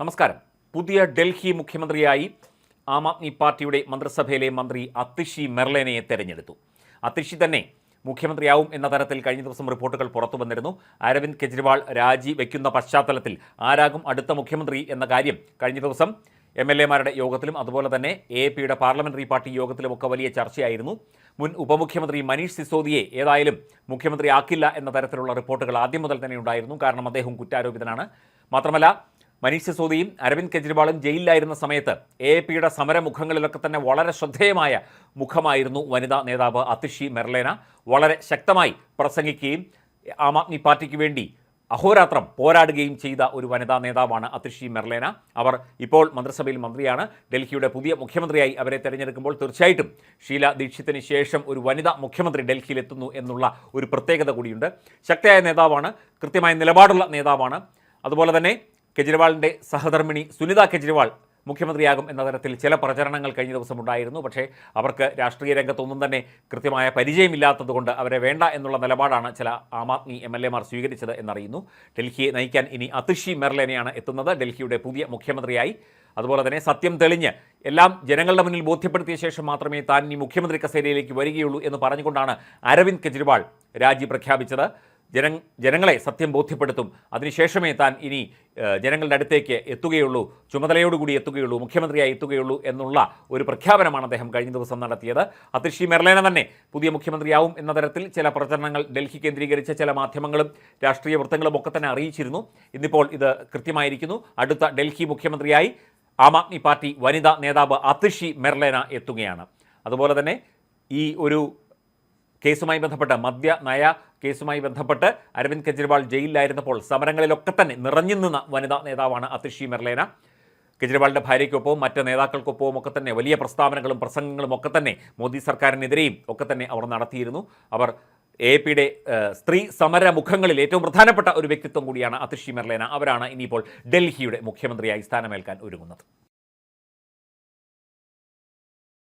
നമസ്കാരം. പുതിയ ഡൽഹി മുഖ്യമന്ത്രിയായി ആം ആദ്മി പാർട്ടിയുടെ മന്ത്രിസഭയിലെ മന്ത്രി അതിഷി മെർലേനയെ തെരഞ്ഞെടുത്തു. അതിഷി തന്നെ മുഖ്യമന്ത്രിയാവും എന്ന തരത്തിൽ കഴിഞ്ഞ ദിവസം റിപ്പോർട്ടുകൾ പുറത്തു വന്നിരുന്നു. അരവിന്ദ് കെജ്രിവാൾ രാജി വയ്ക്കുന്ന പശ്ചാത്തലത്തിൽ ആരാകും അടുത്ത മുഖ്യമന്ത്രി എന്ന കാര്യം കഴിഞ്ഞ ദിവസം എം എൽ എമാരുടെ യോഗത്തിലും അതുപോലെ തന്നെ എ പിയുടെ പാർലമെന്ററി പാർട്ടി യോഗത്തിലുമൊക്കെ വലിയ ചർച്ചയായിരുന്നു. മുൻ ഉപമുഖ്യമന്ത്രി മനീഷ് സിസോദിയെ ഏതായാലും മുഖ്യമന്ത്രി ആക്കില്ല എന്ന തരത്തിലുള്ള റിപ്പോർട്ടുകൾ ആദ്യം മുതൽ തന്നെ ഉണ്ടായിരുന്നു. കാരണം അദ്ദേഹം കുറ്റാരോപിതനാണ്. മാത്രമല്ല മനീഷ് സിസോദിയും അരവിന്ദ് കെജ്രിവാളും ജയിലിലായിരുന്ന സമയത്ത് എ പിയുടെ സമരമുഖങ്ങളിലൊക്കെ തന്നെ വളരെ ശ്രദ്ധേയമായ മുഖമായിരുന്നു വനിതാ നേതാവ് അതിഷി മെർലേന. വളരെ ശക്തമായി പ്രസംഗിക്കുകയും ആം ആദ്മി പാർട്ടിക്ക് വേണ്ടി അഹോരാത്രം പോരാടുകയും ചെയ്ത ഒരു വനിതാ നേതാവാണ് അതിഷി മെർലേന. അവർ ഇപ്പോൾ മന്ത്രിസഭയിൽ മന്ത്രിയാണ്. ഡൽഹിയുടെ പുതിയ മുഖ്യമന്ത്രിയായി അവരെ തിരഞ്ഞെടുക്കുമ്പോൾ തീർച്ചയായിട്ടും ഷീല ദീക്ഷിത്തിന് ശേഷം ഒരു വനിതാ മുഖ്യമന്ത്രി ഡൽഹിയിലെത്തുന്നു എന്നുള്ള ഒരു പ്രത്യേകത കൂടിയുണ്ട്. ശക്തയായ നേതാവാണ് കൃത്യമായ നിലപാടുള്ള നേതാവാണ്. അതുപോലെ തന്നെ കെജ്രിവാളിന്റെ സഹധർമ്മിണി സുനിത കെജ്രിവാൾ മുഖ്യമന്ത്രിയാകും എന്ന തരത്തിൽ ചില പ്രചരണങ്ങൾ കഴിഞ്ഞ ദിവസം ഉണ്ടായിരുന്നു. പക്ഷേ അവർക്ക് രാഷ്ട്രീയ രംഗത്തൊന്നും തന്നെ കൃത്യമായ പരിചയമില്ലാത്തതുകൊണ്ട് അവരെ വേണ്ട എന്നുള്ള നിലപാടാണ് ചില ആം ആദ്മി എം എൽ എമാർ സ്വീകരിച്ചത് എന്നറിയുന്നു. ഡൽഹിയെ നയിക്കാൻ ഇനി അതിഷി മെർലനെയാണ് എത്തുന്നത്. ഡൽഹിയുടെ പുതിയ മുഖ്യമന്ത്രിയായി. അതുപോലെ തന്നെ സത്യം തെളിഞ്ഞ് എല്ലാം ജനങ്ങളുടെ മുന്നിൽ ബോധ്യപ്പെടുത്തിയ ശേഷം മാത്രമേ താൻ ഈ മുഖ്യമന്ത്രി കസേരയിലേക്ക് വരികയുള്ളൂ എന്ന് പറഞ്ഞുകൊണ്ടാണ് അരവിന്ദ് കെജ്രിവാൾ രാജി പ്രഖ്യാപിച്ചത്. ജന ജനങ്ങളെ സത്യം ബോധ്യപ്പെടുത്തും. അതിനുശേഷമേ താൻ ഇനി ജനങ്ങളുടെ അടുത്തേക്ക് എത്തുകയുള്ളൂ. ചുമതലയോടുകൂടി എത്തുകയുള്ളൂ. മുഖ്യമന്ത്രിയായി എത്തുകയുള്ളൂ എന്നുള്ള ഒരു പ്രഖ്യാപനമാണ് അദ്ദേഹം കഴിഞ്ഞ ദിവസം നടത്തിയത്. അതിർഷി മെർലേന തന്നെ പുതിയ മുഖ്യമന്ത്രിയാവും എന്ന തരത്തിൽ ചില പ്രചരണങ്ങൾ ഡൽഹി കേന്ദ്രീകരിച്ച ചില മാധ്യമങ്ങളും രാഷ്ട്രീയ വൃത്തങ്ങളും ഒക്കെ തന്നെ അറിയിച്ചിരുന്നു. ഇന്നിപ്പോൾ ഇത് കൃത്യമായിരിക്കുന്നു. അടുത്ത ഡൽഹി മുഖ്യമന്ത്രിയായി ആം ആദ്മി പാർട്ടി വനിതാ നേതാവ് അതിഷി മെർലേന എത്തുകയാണ്. അതുപോലെ തന്നെ ഈ ഒരു കേസുമായി ബന്ധപ്പെട്ട് മദ്യ നയ കേസുമായി ബന്ധപ്പെട്ട് അരവിന്ദ് കെജ്രിവാൾ ജയിലിലായിരുന്നപ്പോൾ സമരങ്ങളിലൊക്കെ തന്നെ നിറഞ്ഞു നിന്ന വനിതാ നേതാവാണ് അതിഷി മെർലേന. കെജ്രിവാളിന്റെ ഭാര്യയ്ക്കൊപ്പവും മറ്റ് നേതാക്കൾക്കൊപ്പവും ഒക്കെ തന്നെ വലിയ പ്രസ്താവനകളും പ്രസംഗങ്ങളും ഒക്കെ തന്നെ മോദി സർക്കാരിനെതിരെയും ഒക്കെ തന്നെ അവർ നടത്തിയിരുന്നു. അവർ എ പിയുടെ സ്ത്രീ സമര മുഖങ്ങളിൽ ഏറ്റവും പ്രധാനപ്പെട്ട ഒരു വ്യക്തിത്വം കൂടിയാണ് അതിഷി മെർലേന. അവരാണ് ഇനിയിപ്പോൾ ഡൽഹിയുടെ മുഖ്യമന്ത്രിയായി സ്ഥാനമേൽക്കാൻ ഒരുങ്ങുന്നത്.